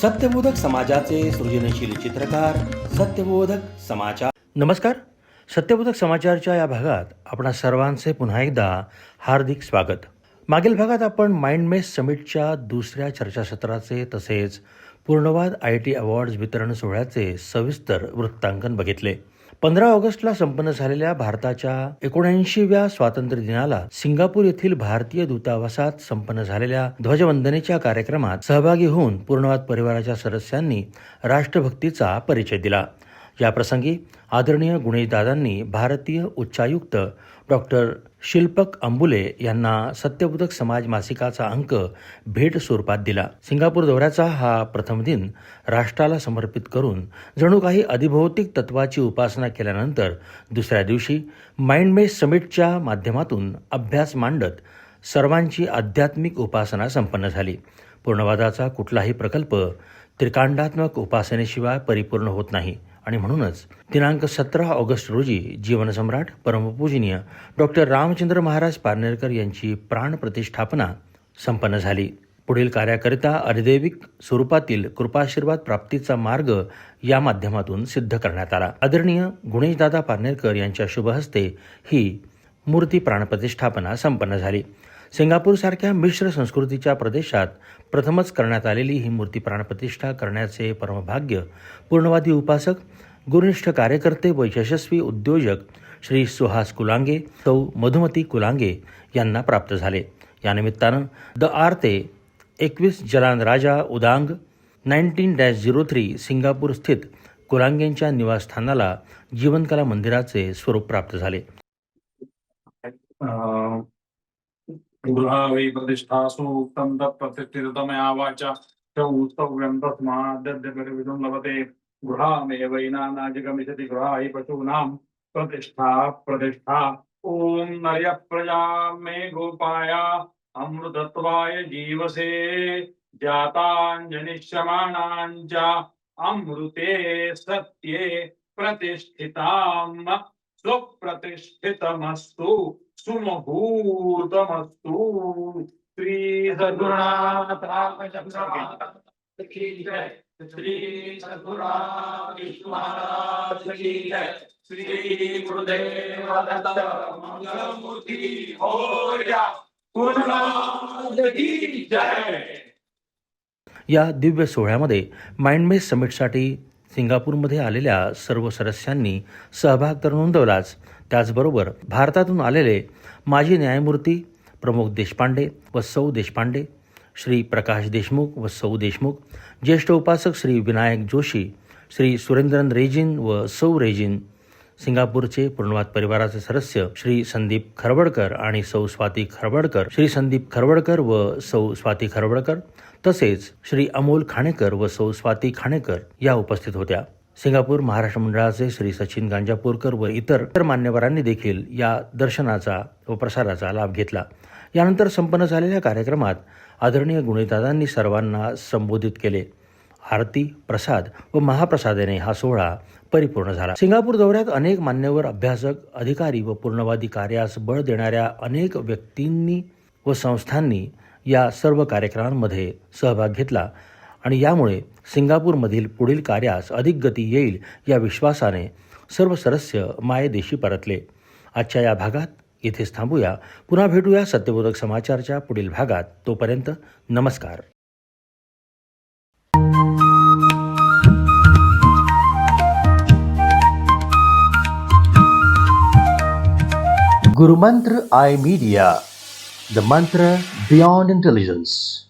सत्यबोधक समाजाचे सृजनशील चित्रकार सत्यबोधक समाचार नमस्कार. सत्यबोधक समाचारच्या या भागात आपणा सर्वांचे पुन्हा एकदा हार्दिक स्वागत. मागील भागात आपण माइंडमेस समिटच्या दुसऱ्या चर्चासत्राचे तसेच पूर्णवाद आय टी अवॉर्ड्स वितरण सोहळ्याचे सविस्तर वृत्तांकन बघितले. पंधरा ऑगस्टला संपन्न झालेल्या भारताच्या एकोणऐंशीव्या स्वातंत्र्य दिनाला सिंगापूर येथील भारतीय दूतावासात संपन्न झालेल्या ध्वजवंदनेच्या कार्यक्रमात सहभागी होऊन पूर्णवाद परिवाराच्या सदस्यांनी राष्ट्रभक्तीचा परिचय दिला. याप्रसंगी आदरणीय गुणेशदादांनी भारतीय उच्चायुक्त डॉक्टर शिल्पक अंबुले यांना सत्यबोधक समाज मासिकाचा अंक भेट स्वरूपात दिला. सिंगापूर दौऱ्याचा हा प्रथम दिन राष्ट्राला समर्पित करून जणू काही अधिभौतिक तत्वाची उपासना केल्यानंतर दुसऱ्या दिवशी माइंडमेस समिटच्या माध्यमातून अभ्यास मांडत सर्वांची आध्यात्मिक उपासना संपन्न झाली. पूर्णवादाचा कुठलाही प्रकल्प त्रिकांडात्मक उपासनेशिवाय परिपूर्ण होत नाही. आणि म्हणूनच दिनांक सतरा ऑगस्ट रोजी जीवनसम्राट परमपूजनीय डॉक्टर रामचंद्र महाराज पारनेरकर यांची प्राणप्रतिष्ठापना संपन्न झाली. पुढील कार्याकरिता अधिदैविक स्वरूपातील कृपाशीर्वाद प्राप्तीचा मार्ग या माध्यमातून सिद्ध करण्यात आला. आदरणीय गुणेशदादा पारनेरकर यांच्या शुभहस्ते ही मूर्ती प्राणप्रतिष्ठापना संपन्न झाली. सिंगापूरसारख्या मिश्र संस्कृतीच्या प्रदेशात प्रथमच करण्यात आलेली ही मूर्ती प्राणप्रतिष्ठा करण्याचे परमभाग्य पूर्णवादी उपासक गुरुनिष्ठ कार्यकर्ते व यशस्वी उद्योजक श्री सुहास कुलांगे सौ मधुमती कुलांगे यांना प्राप्त झाले. यानिमित्तानं द आर ते एकवीस Jalan Raja Udang nineteen dash zero three Singapore स्थित कुलांगेंच्या निवासस्थानाला जीवनकला मंदिराचे स्वरूप प्राप्त झाले. गृहावै प्रतिष्ठासु उक्तं तत्प्रतिष्ठितमया वाचा च उत्सव्यं तस्माद्यद्यपरिविदं लभते गृहामेवैनानाजिगमिषति प्रतिष्ठा प्रतिष्ठा। ॐ नर्य प्रजा मे गोपाया। अमृतत्वाय जीवसे। जाताञ्जनिष्यमाणाञ्च अमृते सत्ये प्रतिष्ठिताम् सुप्रतिष्ठितमस्तु सुमभूतमस्तु श्री श्री श्री या दिव्य सोहळ्यामध्ये माइंडमेस समिटसाठी सिंगापूरमध्ये आलेल्या सर्व सदस्यांनी सहभाग तर नोंदवलाच. त्याचबरोबर भारतातून आलेले माजी न्यायमूर्ती प्रमोद देशपांडे व सौ देशपांडे श्री प्रकाश देशमुख व सौ देशमुख ज्येष्ठ उपासक श्री विनायक जोशी श्री सुरेंद्रन रेजिन व सौ रेजिन सिंगापूरचे पूर्णवाद परिवाराचे सदस्य श्री संदीप खरवडकर आणि सौ स्वाती खरवडकर. श्री संदीप खरवडकर व सौ स्वाती खरवडकर तसेच श्री अमोल खाणेकर व सौ स्वाती खाणेकर या उपस्थित होत्या. सिंगापूर महाराष्ट्र मंडळाचे श्री सचिन गांजापूरकर व इतर इतर मान्यवरांनी देखील या दर्शनाचा व प्रसाराचा लाभ घेतला. यानंतर संपन्न झालेल्या कार्यक्रमात आदरणीय गुणेदादांनी सर्वांना संबोधित केले. आरती प्रसाद व महाप्रसादाने हा सोहळा परिपूर्ण झाला. सिंगापूर दौऱ्यात अनेक मान्यवर अभ्यासक अधिकारी व पूर्णवादी कार्यास बळ देणाऱ्या अनेक व्यक्तींनी व संस्थांनी या सर्व कार्यक्रमांमध्ये सहभाग घेतला आणि यामुळे सिंगापूरमधील पुढील कार्यास अधिक गती येईल या विश्वासाने सर्व सदस्य मायदेशी परतले. आजच्या या भागात इथेच थांबूया. पुन्हा भेटूया सत्यबोधक समाचारच्या पुढील भागात. तोपर्यंत नमस्कार. Guru Mantra I Media, the mantra beyond intelligence.